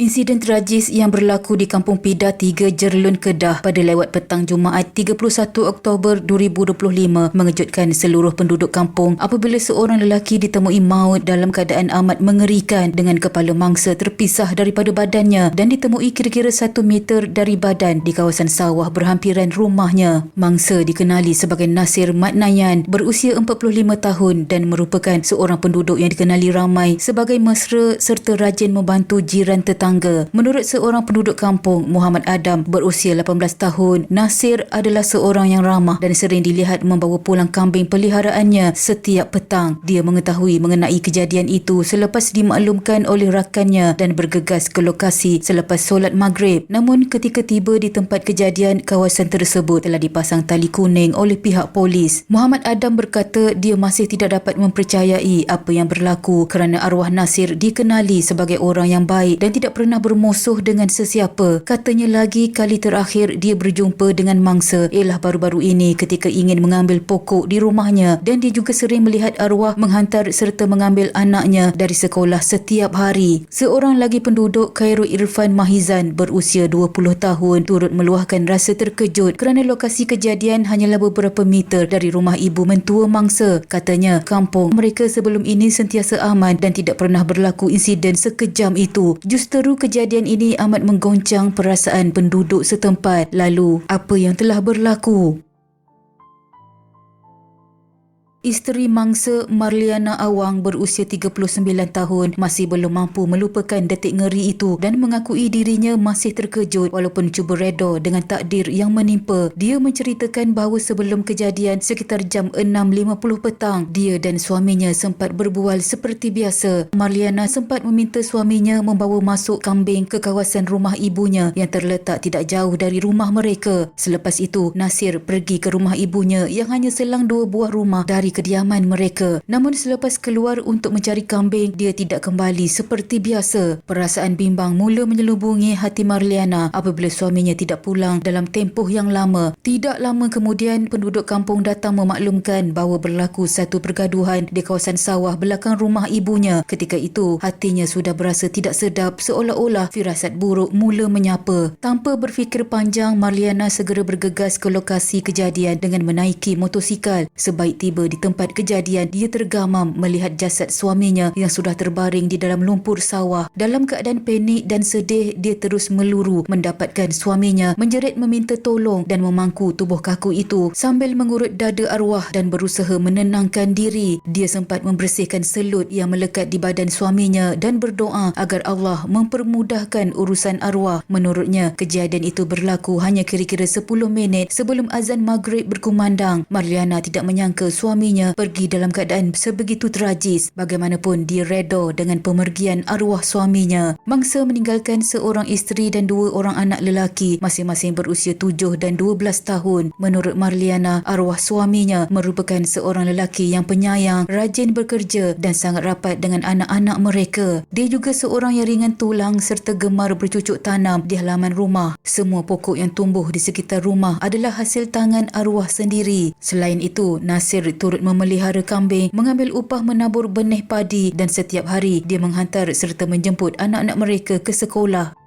Insiden tragis yang berlaku di Kampung Pida 3 Jerlun Kedah pada lewat petang Jumaat 31 Oktober 2025 mengejutkan seluruh penduduk kampung apabila seorang lelaki ditemui maut dalam keadaan amat mengerikan dengan kepala mangsa terpisah daripada badannya dan ditemui kira-kira 1 meter dari badan di kawasan sawah berhampiran rumahnya. Mangsa dikenali sebagai Nasir Matnayan berusia 45 tahun dan merupakan seorang penduduk yang dikenali ramai sebagai mesra serta rajin membantu jiran tetangga tetangga. Menurut seorang penduduk kampung, Muhammad Adam berusia 18 tahun, Nasir adalah seorang yang ramah dan sering dilihat membawa pulang kambing peliharaannya setiap petang. Dia mengetahui mengenai kejadian itu selepas dimaklumkan oleh rakannya dan bergegas ke lokasi selepas solat maghrib. Namun ketika tiba di tempat kejadian, kawasan tersebut telah dipasang tali kuning oleh pihak polis. Muhammad Adam berkata dia masih tidak dapat mempercayai apa yang berlaku kerana arwah Nasir dikenali sebagai orang yang baik dan tidak pernah bermusuh dengan sesiapa. Katanya lagi kali terakhir dia berjumpa dengan mangsa ialah baru-baru ini ketika ingin mengambil pokok di rumahnya dan dia juga sering melihat arwah menghantar serta mengambil anaknya dari sekolah setiap hari. Seorang lagi penduduk Khairul Irfan Mahizan berusia 20 tahun turut meluahkan rasa terkejut kerana lokasi kejadian hanyalah beberapa meter dari rumah ibu mentua mangsa. Katanya kampung mereka sebelum ini sentiasa aman dan tidak pernah berlaku insiden sekejam itu. Justeru Baru kejadian ini amat menggoncang perasaan penduduk setempat. Lalu, apa yang telah berlaku? Isteri mangsa Marliana Awang berusia 39 tahun masih belum mampu melupakan detik ngeri itu dan mengakui dirinya masih terkejut walaupun cuba reda dengan takdir yang menimpa. Dia menceritakan bahawa sebelum kejadian sekitar jam 6.50 petang, dia dan suaminya sempat berbual seperti biasa. Marliana sempat meminta suaminya membawa masuk kambing ke kawasan rumah ibunya yang terletak tidak jauh dari rumah mereka. Selepas itu, Nasir pergi ke rumah ibunya yang hanya selang dua buah rumah dari kediaman mereka. Namun selepas keluar untuk mencari kambing, dia tidak kembali seperti biasa. Perasaan bimbang mula menyelubungi hati Marliana apabila suaminya tidak pulang dalam tempoh yang lama. Tidak lama kemudian, penduduk kampung datang memaklumkan bahawa berlaku satu pergaduhan di kawasan sawah belakang rumah ibunya. Ketika itu, hatinya sudah berasa tidak sedap seolah-olah firasat buruk mula menyapa. Tanpa berfikir panjang, Marliana segera bergegas ke lokasi kejadian dengan menaiki motosikal. Sebaik tiba di tempat kejadian, dia tergamam melihat jasad suaminya yang sudah terbaring di dalam lumpur sawah. Dalam keadaan panik dan sedih, dia terus meluru mendapatkan suaminya menjerit meminta tolong dan memangku tubuh kaku itu sambil mengurut dada arwah dan berusaha menenangkan diri. Dia sempat membersihkan selut yang melekat di badan suaminya dan berdoa agar Allah mempermudahkan urusan arwah. Menurutnya, kejadian itu berlaku hanya kira-kira 10 minit sebelum azan maghrib berkumandang. Marliana tidak menyangka suami suaminya pergi dalam keadaan sebegitu tragis. Bagaimanapun dia reda dengan pemergian arwah suaminya. Mangsa meninggalkan seorang isteri dan dua orang anak lelaki masing-masing berusia 7 dan 12 tahun. Menurut Marliana, arwah suaminya merupakan seorang lelaki yang penyayang, rajin bekerja dan sangat rapat dengan anak-anak mereka. Dia juga seorang yang ringan tulang serta gemar bercucuk tanam di halaman rumah. Semua pokok yang tumbuh di sekitar rumah adalah hasil tangan arwah sendiri. Selain itu, Nasir turut turut memelihara kambing, mengambil upah menabur benih padi dan setiap hari dia menghantar serta menjemput anak-anak mereka ke sekolah.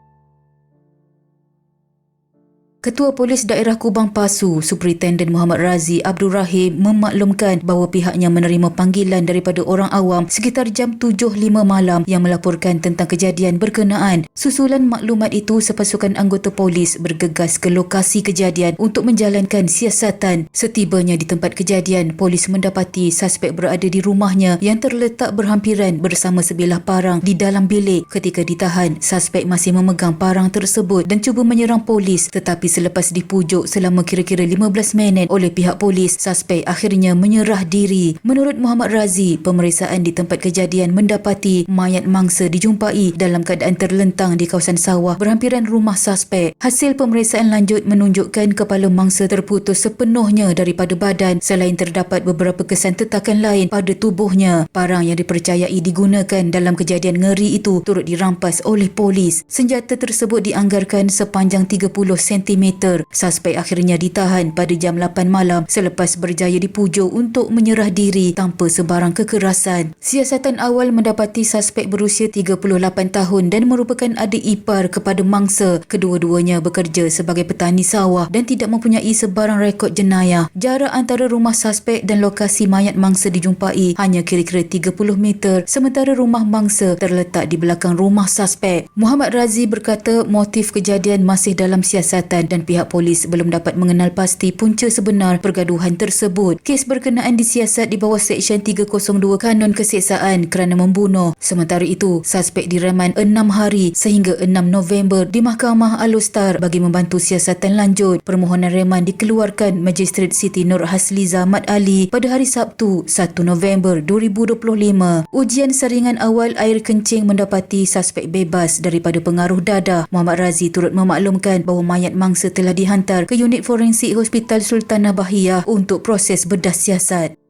Ketua Polis Daerah Kubang Pasu, Superintendent Muhammad Razi Abdul Rahim memaklumkan bahawa pihaknya menerima panggilan daripada orang awam sekitar jam 7.05 malam yang melaporkan tentang kejadian berkenaan. Susulan maklumat itu, sepasukan anggota polis bergegas ke lokasi kejadian untuk menjalankan siasatan. Setibanya di tempat kejadian, polis mendapati suspek berada di rumahnya yang terletak berhampiran bersama sebilah parang di dalam bilik. Ketika ditahan, suspek masih memegang parang tersebut dan cuba menyerang polis tetapi selepas dipujuk selama kira-kira 15 minit oleh pihak polis, suspek akhirnya menyerah diri. Menurut Muhammad Razi, pemeriksaan di tempat kejadian mendapati mayat mangsa dijumpai dalam keadaan terlentang di kawasan sawah berhampiran rumah suspek. Hasil pemeriksaan lanjut menunjukkan kepala mangsa terputus sepenuhnya daripada badan selain terdapat beberapa kesan tetakan lain pada tubuhnya. Parang yang dipercayai digunakan dalam kejadian ngeri itu turut dirampas oleh polis. Senjata tersebut dianggarkan sepanjang 30 cm meter. Suspek akhirnya ditahan pada jam 8 malam selepas berjaya dipujuk untuk menyerah diri tanpa sebarang kekerasan. Siasatan awal mendapati suspek berusia 38 tahun dan merupakan adik ipar kepada mangsa. Kedua-duanya bekerja sebagai petani sawah dan tidak mempunyai sebarang rekod jenayah. Jarak antara rumah suspek dan lokasi mayat mangsa dijumpai hanya kira-kira 30 meter sementara rumah mangsa terletak di belakang rumah suspek. Muhammad Razi berkata motif kejadian masih dalam siasatan dan pihak polis belum dapat mengenal pasti punca sebenar pergaduhan tersebut. Kes berkenaan disiasat di bawah Seksyen 302 Kanun Keseksaan kerana membunuh. Sementara itu, suspek direman 6 hari sehingga 6 November di Mahkamah Alustar bagi membantu siasatan lanjut. Permohonan reman dikeluarkan Magistrate Siti Nur Hasliza Mat Ali pada hari Sabtu 1 November 2025. Ujian saringan awal air kencing mendapati suspek bebas daripada pengaruh dadah. Muhammad Razi turut memaklumkan bahawa mayat mangsa telah dihantar ke unit forensik Hospital Sultanah Bahiyah untuk proses bedah siasat.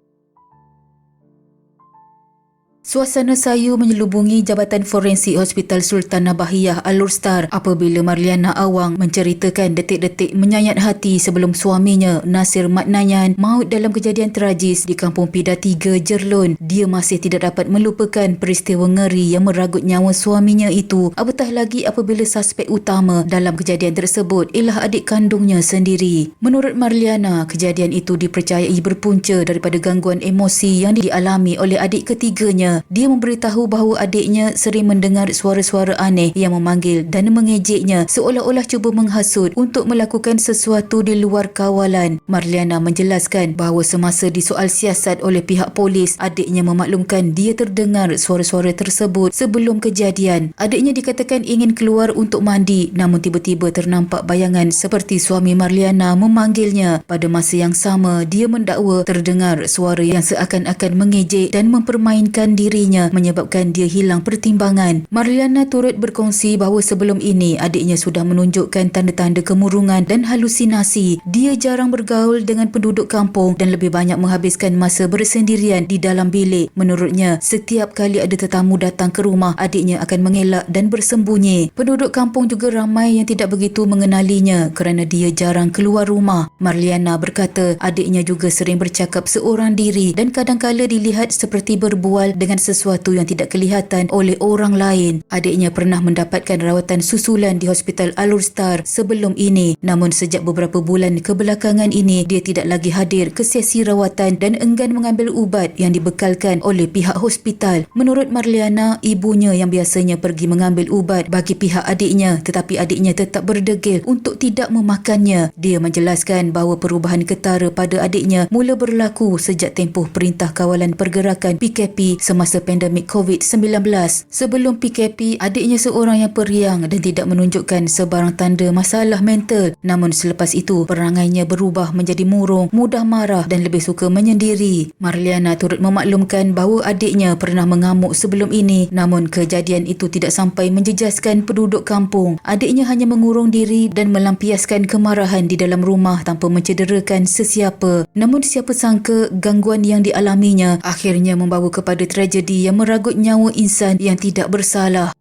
Suasana sayu menyelubungi Jabatan Forensik Hospital Sultanah Bahiyah Alur Star apabila Marliana Awang menceritakan detik-detik menyayat hati sebelum suaminya Nasir Matnayan maut dalam kejadian tragis di Kampung Pida 3 Jerlun. Dia masih tidak dapat melupakan peristiwa ngeri yang meragut nyawa suaminya itu apatah lagi apabila suspek utama dalam kejadian tersebut ialah adik kandungnya sendiri. Menurut Marliana, kejadian itu dipercayai berpunca daripada gangguan emosi yang dialami oleh adik ketiganya dia memberitahu bahawa adiknya sering mendengar suara-suara aneh yang memanggil dan mengejeknya seolah-olah cuba menghasut untuk melakukan sesuatu di luar kawalan. Marliana menjelaskan bahawa semasa disoal siasat oleh pihak polis, adiknya memaklumkan dia terdengar suara-suara tersebut sebelum kejadian. Adiknya dikatakan ingin keluar untuk mandi namun tiba-tiba ternampak bayangan seperti suami Marliana memanggilnya. Pada masa yang sama, dia mendakwa terdengar suara yang seakan-akan mengejek dan mempermainkan dirinya menyebabkan dia hilang pertimbangan. Marliana turut berkongsi bahawa sebelum ini adiknya sudah menunjukkan tanda-tanda kemurungan dan halusinasi. Dia jarang bergaul dengan penduduk kampung dan lebih banyak menghabiskan masa bersendirian di dalam bilik. Menurutnya, setiap kali ada tetamu datang ke rumah, adiknya akan mengelak dan bersembunyi. Penduduk kampung juga ramai yang tidak begitu mengenalinya kerana dia jarang keluar rumah. Marliana berkata adiknya juga sering bercakap seorang diri dan kadang-kala dilihat seperti berbual dengan dengan sesuatu yang tidak kelihatan oleh orang lain. Adiknya pernah mendapatkan rawatan susulan di Hospital Alur Star sebelum ini. Namun sejak beberapa bulan kebelakangan ini, dia tidak lagi hadir ke sesi rawatan dan enggan mengambil ubat yang dibekalkan oleh pihak hospital. Menurut Marliana, ibunya yang biasanya pergi mengambil ubat bagi pihak adiknya tetapi adiknya tetap berdegil untuk tidak memakannya. Dia menjelaskan bahawa perubahan ketara pada adiknya mula berlaku sejak tempoh Perintah Kawalan Pergerakan PKP semasa semasa pandemik COVID-19. Sebelum PKP, adiknya seorang yang periang dan tidak menunjukkan sebarang tanda masalah mental. Namun selepas itu, perangainya berubah menjadi murung, mudah marah dan lebih suka menyendiri. Marliana turut memaklumkan bahawa adiknya pernah mengamuk sebelum ini. Namun kejadian itu tidak sampai menjejaskan penduduk kampung. Adiknya hanya mengurung diri dan melampiaskan kemarahan di dalam rumah tanpa mencederakan sesiapa. Namun siapa sangka gangguan yang dialaminya akhirnya membawa kepada tragedi tragedi yang meragut nyawa insan yang tidak bersalah.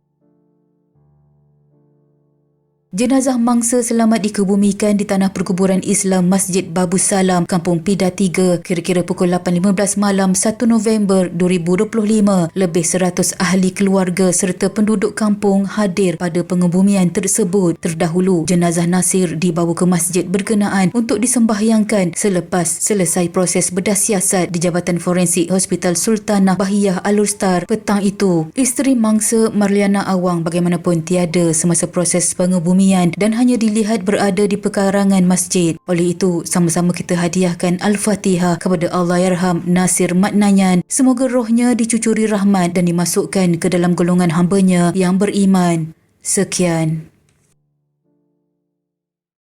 Jenazah mangsa selamat dikebumikan di tanah perkuburan Islam Masjid Babu Salam, Kampung Pida 3, kira-kira pukul 8.15 malam 1 November 2025. Lebih 100 ahli keluarga serta penduduk kampung hadir pada pengebumian tersebut. Terdahulu, jenazah Nasir dibawa ke masjid berkenaan untuk disembahyangkan selepas selesai proses bedah siasat di Jabatan Forensik Hospital Sultanah Bahiyah Alur Star petang itu. Isteri mangsa Marliana Awang bagaimanapun tiada semasa proses pengebumian kebumian dan hanya dilihat berada di pekarangan masjid. Oleh itu, sama-sama kita hadiahkan Al-Fatihah kepada Allah Yarham Nasir Matnayan. Semoga rohnya dicucuri rahmat dan dimasukkan ke dalam golongan hambanya yang beriman. Sekian.